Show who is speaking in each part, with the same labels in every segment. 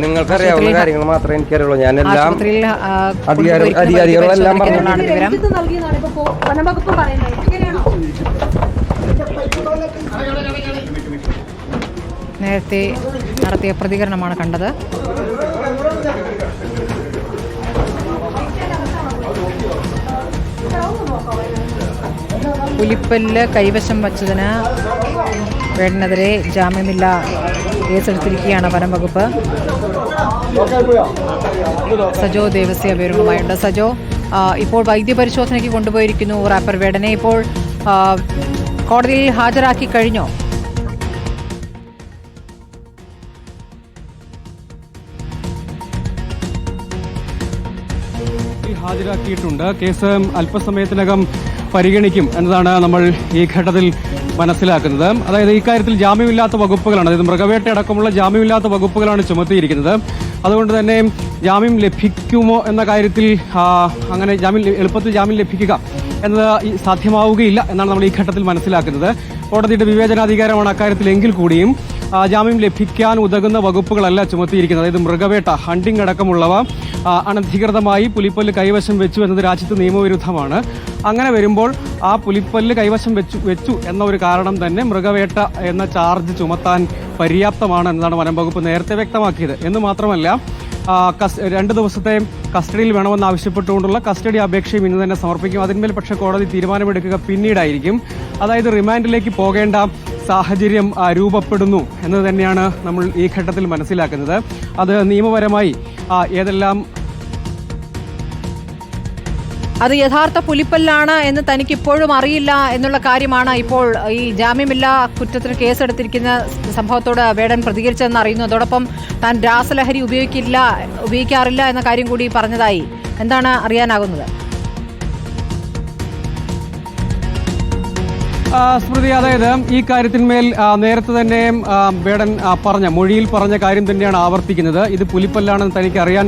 Speaker 1: നിങ്ങൾക്ക് അറിയാവുന്ന കാര്യങ്ങൾ മാത്രമേ എനിക്കറിയുള്ളൂ. ഞാനെല്ലാം അധികാരി- അധികാരികളെല്ലാം
Speaker 2: പറഞ്ഞു വനംവകുപ്പ് പറയുന്നത് എങ്ങനെയാണോ
Speaker 3: നേരത്തെ നടത്തിയ പ്രതികരണമാണ് കണ്ടത്. പുലിപ്പല്ല് കൈവശം വച്ചതിന് വേണ്ടതിരെ ജാമ്യമില്ല. കേസെടുത്തിരിക്കുകയാണ് വനം വകുപ്പ്. സജോ ദേവസ്യ വിവരങ്ങളുമായുണ്ട്. സജോ ഇപ്പോൾ വൈദ്യപരിശോധനയ്ക്ക് കൊണ്ടുപോയിരിക്കുന്നു റാപ്പർ വേടനെ. ഇപ്പോൾ കോടതിയിൽ ഹാജരാക്കി കഴിഞ്ഞോ?
Speaker 4: ഹാജരാക്കിയിട്ടുണ്ട്. കേസ് അല്പസമയത്തിനകം പരിഗണിക്കും എന്നതാണ് നമ്മൾ ഈ ഘട്ടത്തിൽ മനസ്സിലാക്കുന്നത്. അതായത് ഇക്കാര്യത്തിൽ ജാമ്യമില്ലാത്ത വകുപ്പുകളാണ്. അതായത് മൃഗവേട്ട അടക്കമുള്ള ജാമ്യമില്ലാത്ത വകുപ്പുകളാണ് ചുമത്തിയിരിക്കുന്നത്. അതുകൊണ്ട് തന്നെ ജാമ്യം ലഭിക്കുമോ എന്ന കാര്യത്തിൽ അങ്ങനെ ജാമ്യം എളുപ്പത്തിൽ ജാമ്യം ലഭിക്കുക എന്നത് സാധ്യമാവുകയില്ല എന്നാണ് നമ്മൾ ഈ ഘട്ടത്തിൽ മനസ്സിലാക്കുന്നത്. കോടതിയുടെ വിവേചനാധികാരമാണ് അക്കാര്യത്തിൽ എങ്കിൽ കൂടിയും ജാമ്യം ലഭിക്കാൻ ഉതകുന്ന വകുപ്പുകളല്ല ചുമത്തിയിരിക്കുന്നത്. അതായത് മൃഗവേട്ട ഹണ്ടിംഗ് അടക്കമുള്ളവ അനധികൃതമായി പുലിപ്പല്ല് കൈവശം വെച്ചു എന്നത് രാജ്യത്ത് നിയമവിരുദ്ധമാണ്. അങ്ങനെ വരുമ്പോൾ ആ പുലിപ്പല്ല് കൈവശം വെച്ചു വെച്ചു എന്ന ഒരു കാരണം തന്നെ മൃഗവേട്ട എന്ന ചാർജ് ചുമത്താൻ പര്യാപ്തമാണ് എന്നതാണ് വനം വകുപ്പ് നേരത്തെ വ്യക്തമാക്കിയത്. എന്ന് മാത്രമല്ല രണ്ട് ദിവസത്തെ കസ്റ്റഡിയിൽ വേണമെന്ന് ആവശ്യപ്പെട്ടുകൊണ്ടുള്ള കസ്റ്റഡി അപേക്ഷയും ഇന്ന് തന്നെ സമർപ്പിക്കും. അതിന്മേൽ പക്ഷേ കോടതി തീരുമാനമെടുക്കുക പിന്നീടായിരിക്കും. അതായത് റിമാൻഡിലേക്ക് പോകേണ്ട സാഹചര്യം രൂപപ്പെടുന്നു എന്ന് തന്നെയാണ് നമ്മൾ ഈ ഘട്ടത്തിൽ മനസ്സിലാക്കുന്നത്. അത് നിയമപരമായി ഏതെല്ലാം
Speaker 3: അത് യഥാർത്ഥ പുലിപ്പല്ലാണ് എന്ന് തനിക്ക് ഇപ്പോഴും അറിയില്ല എന്നുള്ള കാര്യമാണ് ഇപ്പോൾ ഈ ജാമ്യമില്ലാ കുറ്റത്തിന് കേസെടുത്തിരിക്കുന്ന സംഭവത്തോട് വേടൻ പ്രതികരിച്ചതെന്ന് അറിയുന്നു. അതോടൊപ്പം താൻ രാസലഹരി ഉപയോഗിക്കില്ല ഉപയോഗിക്കാറില്ല എന്ന കാര്യം കൂടി പറഞ്ഞതായി. എന്താണ് അറിയാനാകുന്നത്?
Speaker 4: സ്മൃതി അതായത് ഈ കാര്യത്തിന്മേൽ നേരത്തെ തന്നെ ബേഡൻ പറഞ്ഞ മൊഴിയിൽ പറഞ്ഞ കാര്യം തന്നെയാണ് ആവർത്തിക്കുന്നത്. ഇത് പുലിപ്പല്ലാണെന്ന് തനിക്ക് അറിയാൻ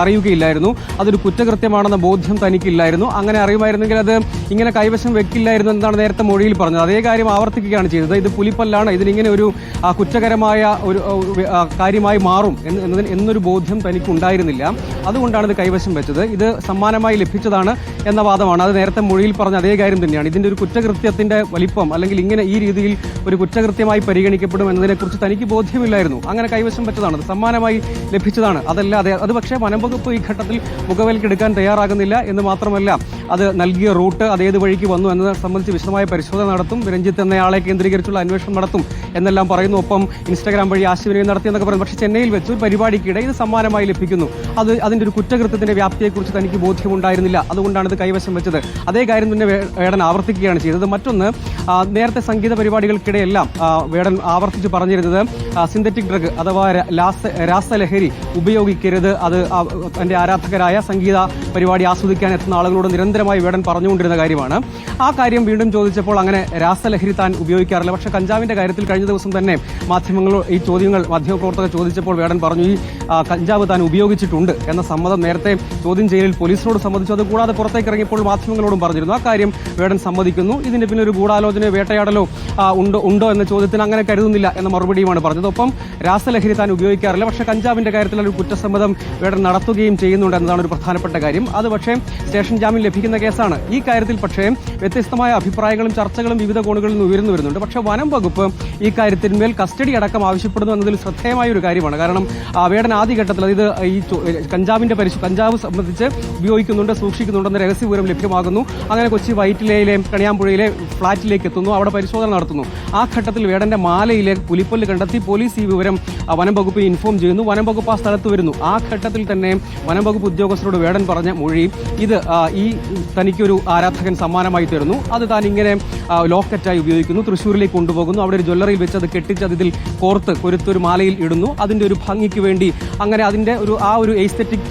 Speaker 4: അറിയുകയില്ലായിരുന്നു. അതൊരു കുറ്റകൃത്യമാണെന്ന ബോധ്യം തനിക്കില്ലായിരുന്നു. അങ്ങനെ അറിയുമായിരുന്നെങ്കിൽ അത് ഇങ്ങനെ കൈവശം വെക്കില്ലായിരുന്നു എന്നാണ് നേരത്തെ മൊഴിയിൽ പറഞ്ഞത്. അതേ കാര്യം ആവർത്തിക്കുകയാണ് ചെയ്തത്. ഇത് പുലിപ്പല്ലാണ്. ഇതിനിങ്ങനെ ഒരു കുറ്റകരമായ ഒരു കാര്യമായി മാറും എന്ന് എന്നൊരു ബോധ്യം തനിക്ക് ഉണ്ടായിരുന്നില്ല അതുകൊണ്ടാണ് ഇത് കൈവശം വെച്ചത്. ഇത് സമ്മാനമായി ലഭിച്ചതാണ് എന്ന വാദമാണ്. അത് നേരത്തെ മൊഴിയിൽ പറഞ്ഞ അതേ കാര്യം തന്നെയാണ്. ഇതിന്റെ ഒരു കുറ്റകൃത്യത്തിന്റെ വലിപ്പം അല്ലെങ്കിൽ ഇങ്ങനെ ഈ രീതിയിൽ ഒരു കുറ്റകൃത്യമായി പരിഗണിക്കപ്പെടും എന്നതിനെക്കുറിച്ച് തനിക്ക് ബോധ്യമില്ലായിരുന്നു. അങ്ങനെ കൈവശം വെച്ചതാണ് അത് സമ്മാനമായി ലഭിച്ചതാണ്. അതല്ലാതെ അത് പക്ഷേ വനംവകുപ്പ് ഈ ഘട്ടത്തിൽ മുഖവിലക്കെടുക്കാൻ തയ്യാറാകുന്നില്ല എന്ന് മാത്രമല്ല അത് നൽകിയ റൂട്ട് അത് ഏത് വഴിക്ക് വന്നു എന്നത് സംബന്ധിച്ച് വിശദമായ പരിശോധന നടത്തും. രഞ്ജിത്ത് എന്നയാളെ കേന്ദ്രീകരിച്ചുള്ള അന്വേഷണം നടത്തും എന്നെല്ലാം പറയുന്നു. ഒപ്പം ഇൻസ്റ്റാഗ്രാം വഴി ആശയവിനിമയം നടത്തിയെന്നൊക്കെ പറയുന്നു. പക്ഷേ ചെന്നൈയിൽ വെച്ച് ഒരു പരിപാടിക്കിടെ ഇത് സമ്മാനമായി ലഭിക്കുന്നു. അത് അതിന്റെ ഒരു കുറ്റകൃത്യത്തിന്റെ വ്യാപ്തിയെക്കുറിച്ച് തനിക്ക് ബോധ്യമുണ്ടായിരുന്നില്ല. അതുകൊണ്ടാണ് ഇത് കൈവശം വെച്ചത്. അതേ കാര്യം തന്നെ വേടൻ ആവർത്തിക്കുകയാണ് ചെയ്തത്. മറ്റൊന്ന് നേരത്തെ സംഗീത പരിപാടികൾക്കിടെയെല്ലാം വേടൻ ആവർത്തിച്ച് പറഞ്ഞിരുന്നത് സിന്തറ്റിക് ഡ്രഗ് അഥവാ രാസ രാസലഹരി ഉപയോഗിക്കരുത്. അത് തന്റെ ആരാധകരായ സംഗീത പരിപാടി ആസ്വദിക്കാൻ എത്തുന്ന ആളുകളോട് നിരന്തരമായി വേടൻ പറഞ്ഞുകൊണ്ടിരുന്ന കാര്യമാണ്. ആ കാര്യം വീണ്ടും ചോദിച്ചപ്പോൾ അങ്ങനെ രാസലഹരി താൻ ഉപയോഗിക്കാറില്ല. പക്ഷേ കഞ്ചാവിന്റെ കാര്യത്തിൽ കഴിഞ്ഞ ദിവസം തന്നെ മാധ്യമങ്ങൾ ഈ ചോദ്യങ്ങൾ മാധ്യമപ്രവർത്തകർ ചോദിച്ചപ്പോൾ വേടൻ പറഞ്ഞു ഈ കഞ്ചാവ് താൻ ഉപയോഗിച്ചിട്ടുണ്ട് എന്ന സമ്മതം നേരത്തെ ചോദ്യം ചെയ്യലിൽ പോലീസിനോട് സമ്മതിച്ചു. അത് കൂടാതെ പുറത്തേക്ക് ഇറങ്ങിയപ്പോൾ മാധ്യമങ്ങളോടും പറഞ്ഞിരുന്നു. ആ കാര്യം വേടൻ സമ്മതിക്കുന്നു. ഇതിന് പിന്നെ ഒരു ഗൂഢാലോചന വേട്ടയാടലോ ഉണ്ടോ ഉണ്ടോ എന്ന ചോദ്യത്തിന് അങ്ങനെ കരുതുന്നില്ല എന്ന മറുപടിയുമാണ് പറഞ്ഞത്. ഒപ്പം രാസലഹരി താൻ ഉപയോഗിക്കാറില്ല. പക്ഷേ കഞ്ചാവിന്റെ കാര്യത്തിൽ ഒരു കുറ്റസമ്മതം വേടൻ നടത്തുകയും ചെയ്യുന്നുണ്ട് എന്നതാണ് ഒരു പ്രധാനപ്പെട്ട കാര്യം. അത് പക്ഷേ സ്റ്റേഷൻ ജാമ്യം ലഭിക്കുന്ന കേസാണ്. ഈ കാര്യത്തിൽ പക്ഷേ വ്യത്യസ്തമായ അഭിപ്രായങ്ങളും ചർച്ചകളും വിവിധ കോണുകളിൽ നിന്ന് ഉയർന്നു വരുന്നുണ്ട്. പക്ഷേ വനം വകുപ്പ് ഈ കാര്യത്തിന്മേൽ കസ്റ്റഡി അടക്കം ആവശ്യപ്പെടുന്നു എന്നതിൽ ശ്രദ്ധേയമായ ഒരു കാര്യമാണ്. കാരണം വേടൻ ആദ്യഘട്ടത്തിൽ അതായത് ഈ കഞ്ചാവിന്റെ പരിശു കഞ്ചാവ് സംബന്ധിച്ച് ഉപയോഗിക്കുന്നുണ്ട് സൂക്ഷിക്കുന്നുണ്ടെന്ന രഹസ്യവിവരം ലഭ്യമാകുന്നു. അങ്ങനെ കൊച്ചി വൈറ്റിലയിലെ കണിയാമ്പുഴയിലെ ഫ്ളാറ്റിലേക്ക് എത്തുന്നു അവിടെ പരിശോധന നടത്തുന്നു. ആ ഘട്ടത്തിൽ വേടന്റെ മാലയിലെ പുലിപ്പല്ല് കണ്ടെത്തി പോലീസ് ഈ വിവരം വനം വകുപ്പിനെ ഇൻഫോം ചെയ്യുന്നു. വനം വകുപ്പ് ആ സ്ഥലത്ത് വരുന്നു. ആ ഘട്ടത്തിൽ തന്നെ വനം വകുപ്പ് ഉദ്യോഗസ്ഥരോട് വേടൻ പറഞ്ഞ മൊഴി ഇത് ഈ തനിക്കൊരു ആരാധകൻ സമ്മാനമായി തരുന്നു. അത് താൻ ഇങ്ങനെ ലോക്കറ്റായി ഉപയോഗിക്കുന്നു തൃശ്ശൂരിലേക്ക് കൊണ്ടുപോകുന്നു. അവിടെ ഒരു ജ്വല്ലറിയിൽ വെച്ച് അത് കെട്ടിച്ച് അത് ഇതിൽ കോർത്ത് കൊരുത്തൊരു മാലയിൽ ഇടുന്നു. അതിന്റെ ഒരു ഭംഗിക്ക് വേണ്ടി അങ്ങനെ അതിന്റെ ഒരു ആ ഒരു എസ്തറ്റിക്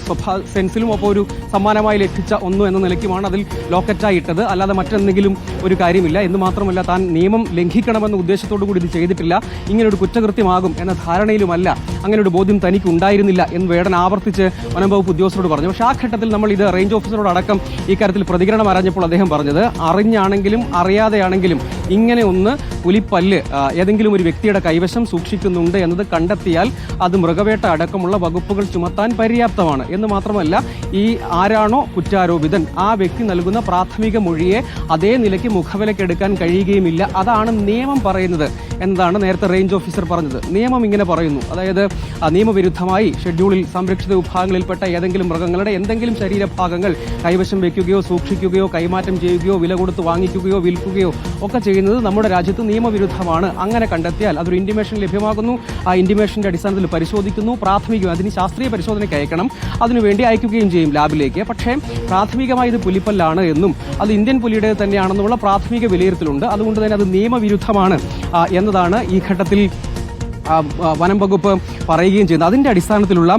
Speaker 4: സെൻസിലും ഒപ്പം ഒരു സമ്മാനമായി ലഭിച്ച ഒന്നു എന്ന നിലയ്ക്കുമാണ് അതിൽ ലോക്കറ്റായി ഇട്ടത്. അല്ലാതെ മറ്റെന്തെങ്കിലും ഒരു കാര്യമില്ല. എന്ന് മാത്രമല്ല താൻ നിയമം ലംഘിക്കണമെന്ന ഉദ്ദേശത്തോടു കൂടി ഇത് ചെയ്തിട്ടില്ല. ഇങ്ങനൊരു കുറ്റകൃത്യമാകും എന്ന ധാരണയിലുമല്ല അങ്ങനെ ഒരു ബോധ്യം തനിക്ക് ഉണ്ടായിരുന്നില്ല എന്ന് വേടൻ ആവർത്തിച്ച് വനം വകുപ്പ് ഉദ്യോഗസ്ഥരോട് പറഞ്ഞു. പക്ഷേ ആ ഘട്ടത്തിൽ നമ്മൾ ഇത് റേഞ്ച് ഓഫീസറോടക്കം ഇക്കാര്യത്തിൽ പ്രതികരണം അറിഞ്ഞപ്പോൾ അദ്ദേഹം പറഞ്ഞത് അറിഞ്ഞാണെങ്കിലും അറിയാതെയാണെങ്കിലും ഇങ്ങനെ ഒന്ന് പുലിപ്പല്ല് ഏതെങ്കിലും ഒരു വ്യക്തിയുടെ കൈവശം സൂക്ഷിക്കുന്നുണ്ട് എന്നത് കണ്ടെത്തിയാൽ അത് മൃഗവേട്ട അടക്കമുള്ള വകുപ്പുകൾ ചുമത്താൻ പര്യാപ്തമാണ്. എന്ന് മാത്രമല്ല ഈ ആരാണോ കുറ്റാരോപിതൻ ആ വ്യക്തി നൽകുന്ന പ്രാഥമിക മൊഴിയെ അതേ നിലയ്ക്ക് മുഖവിലക്കെടുക്കാൻ കഴിയുകയുമില്ല. അതാണ് നിയമം പറയുന്നത്. എന്നതാണ് നേരത്തെ റേഞ്ച് ഓഫീസർ പറഞ്ഞത്. നിയമം ഇങ്ങനെ പറയുന്നു. അതായത് നിയമവിരുദ്ധമായി ഷെഡ്യൂളിൽ സംരക്ഷിത വിഭാഗങ്ങളിൽപ്പെട്ട ഏതെങ്കിലും മൃഗങ്ങളുടെ എന്തെങ്കിലും ശരീരഭാഗങ്ങൾ കൈവശം വയ്ക്കുകയോ സൂക്ഷിക്കുകയോ കൈമാറ്റം ചെയ്യുകയോ വില കൊടുത്ത് വാങ്ങിക്കുകയോ വിൽക്കുകയോ ഒക്കെ ചെയ്യുന്നത് നമ്മുടെ രാജ്യത്ത് നിയമവിരുദ്ധമാണ്. അങ്ങനെ കണ്ടെത്തിയാൽ അതൊരു ഇന്റിമേഷൻ ലഭ്യമാകുന്നു. ആ ഇന്റിമേഷന്റെ അടിസ്ഥാനത്തിൽ പരിശോധിക്കുന്നു. പ്രാഥമികം അതിന് ശാസ്ത്രീയ പരിശോധനയ്ക്ക് അയക്കണം. അതിനുവേണ്ടി അയക്കുകയും ചെയ്യും ലാബിലേക്ക്. പക്ഷേ പ്രാഥമികമായി ഇത് പുലിപ്പല്ലാണ് എന്നും അത് ഇന്ത്യൻ പുലിയുടെ തന്നെയാണെന്നുള്ള പ്രാഥമിക വിലയിരുത്തലുണ്ട്. അതുകൊണ്ട് തന്നെ അത് നിയമവിരുദ്ധമാണ്. ആ, എന്നതാണ് ഈ ഘട്ടത്തിൽ വനം വകുപ്പ് പറയുകയും ചെയ്യുന്നത് അതിന്റെ അടിസ്ഥാനത്തിലുള്ള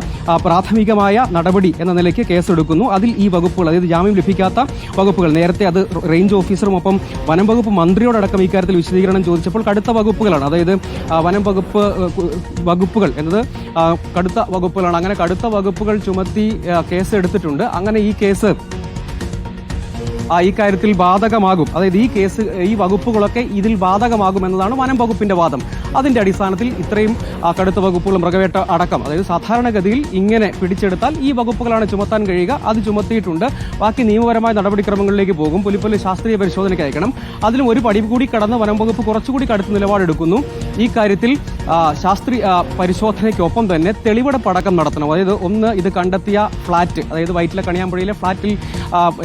Speaker 4: പ്രാഥമികമായ നടപടി എന്ന നിലയ്ക്ക് കേസെടുക്കുന്നു. അതിൽ ഈ വകുപ്പുകൾ അതായത് ജാമ്യം ലഭിക്കാത്ത വകുപ്പുകൾ നേരത്തെ അത് റേഞ്ച് ഓഫീസറും ഒപ്പം വനം വകുപ്പ് മന്ത്രിയോടക്കം ഇക്കാര്യത്തിൽ വിശദീകരണം ചോദിച്ചപ്പോൾ കടുത്ത വകുപ്പുകളാണ്. അതായത് വനം വകുപ്പ് വകുപ്പുകൾ എന്നത് കടുത്ത വകുപ്പുകളാണ്. അങ്ങനെ കടുത്ത വകുപ്പുകൾ ചുമത്തി കേസ് എടുത്തിട്ടുണ്ട് അങ്ങനെ ഈ കേസ് ഈ കാര്യത്തിൽ ബാധകമാകും. അതായത് ഈ കേസ് ഈ വകുപ്പുകളൊക്കെ ഇതിൽ ബാധകമാകും എന്നതാണ് വനം വകുപ്പിന്റെ വാദം. അതിന്റെ അടിസ്ഥാനത്തിൽ ഇത്രയും കടുത്ത വകുപ്പുകൾ മൃഗവേട്ട അടക്കം അതായത് സാധാരണഗതിയിൽ ഇങ്ങനെ പിടിച്ചെടുത്താൽ ഈ വകുപ്പുകളാണ് ചുമത്താൻ കഴിയുക. അത് ചുമത്തിയിട്ടുണ്ട്. ബാക്കി നിയമപരമായ നടപടിക്രമങ്ങളിലേക്ക് പോകും. പുലിപ്പല്ലി ശാസ്ത്രീയ പരിശോധനയ്ക്ക് അയക്കണം. അതിലും ഒരു പടി കൂടി കടന്ന് വനം വകുപ്പ് കുറച്ചുകൂടി കടുത്ത നിലപാടെടുക്കുന്നു. ഈ കാര്യത്തിൽ ശാസ്ത്രീയ പരിശോധനയ്ക്കൊപ്പം തന്നെ തെളിവെടുപ്പടക്കം നടത്തണം. അതായത് ഒന്ന് ഇത് കണ്ടെത്തിയ ഫ്ളാറ്റ് അതായത് വൈറ്റിലെ കണിയാമ്പുഴയിലെ ഫ്ളാറ്റിൽ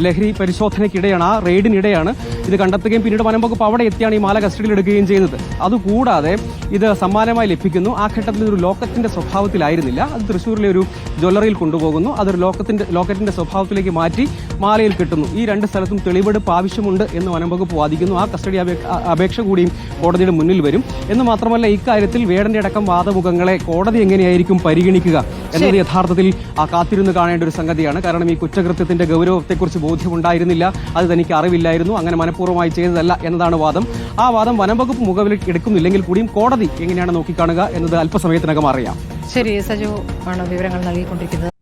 Speaker 4: ലഹരി പരിശോധനയ്ക്കിടെയാണ് ആ റെയ്ഡിനിടെയാണ് ഇത് കണ്ടെത്തുകയും പിന്നീട് വനം വകുപ്പ് അവിടെ എത്തിയാണ് ഈ മാല കസ്റ്റഡിയിൽ എടുക്കുകയും ചെയ്യുന്നത്. അതുകൂടാതെ ഇത് സമ്മാനമായി ലഭിക്കുന്നു. ആ ഘട്ടത്തിൽ ഒരു ലോക്കറ്റിന്റെ സ്വഭാവത്തിലായിരുന്നില്ല. അത് തൃശ്ശൂരിലെ ഒരു ജ്വല്ലറിയിൽ കൊണ്ടുപോകുന്നു. അതൊരു ലോക്കത്തിന്റെ ലോക്കറ്റിന്റെ സ്വഭാവത്തിലേക്ക് മാറ്റി മാലയിൽ കിട്ടുന്നു. ഈ രണ്ട് സ്ഥലത്തും തെളിവെടുപ്പ് ആവശ്യമുണ്ട് എന്ന് വനംവകുപ്പ് വാദിക്കുന്നു. ആ കസ്റ്റഡി അപേ- അപേക്ഷ കൂടിയും കോടതിയുടെ മുന്നിൽ വരും. എന്ന് മാത്രമല്ല ഇക്കാര്യത്തിൽ വേടന്റെ അടക്കം വാദമുഖങ്ങളെ കോടതി എങ്ങനെയായിരിക്കും പരിഗണിക്കുക എന്നത് യഥാർത്ഥത്തിൽ ആ കാത്തിരുന്ന് കാണേണ്ട ഒരു സംഗതിയാണ്. കാരണം ഈ കുറ്റകൃത്യത്തിന്റെ ഗൗരവത്തെക്കുറിച്ച് ബോധ്യമുണ്ടായിരുന്നില്ല. അത് തനിക്ക് അറിവില്ലായിരുന്നു. അങ്ങനെ മനഃപൂർവമായി ചെയ്തതല്ല എന്നതാണ് വാദം. ആ വാദം വനംവകുപ്പ് മുഖവിൽ എടുക്കുന്നില്ലെങ്കിൽ കൂടിയും കോടതി എങ്ങനെയാണ് നോക്കിക്കാണുക എന്നത് അല്പസമയത്തിനകം അറിയാം.
Speaker 3: ശരി സജു ആണ് വിവരങ്ങൾ നൽകിക്കൊണ്ടിരിക്കുന്നത്.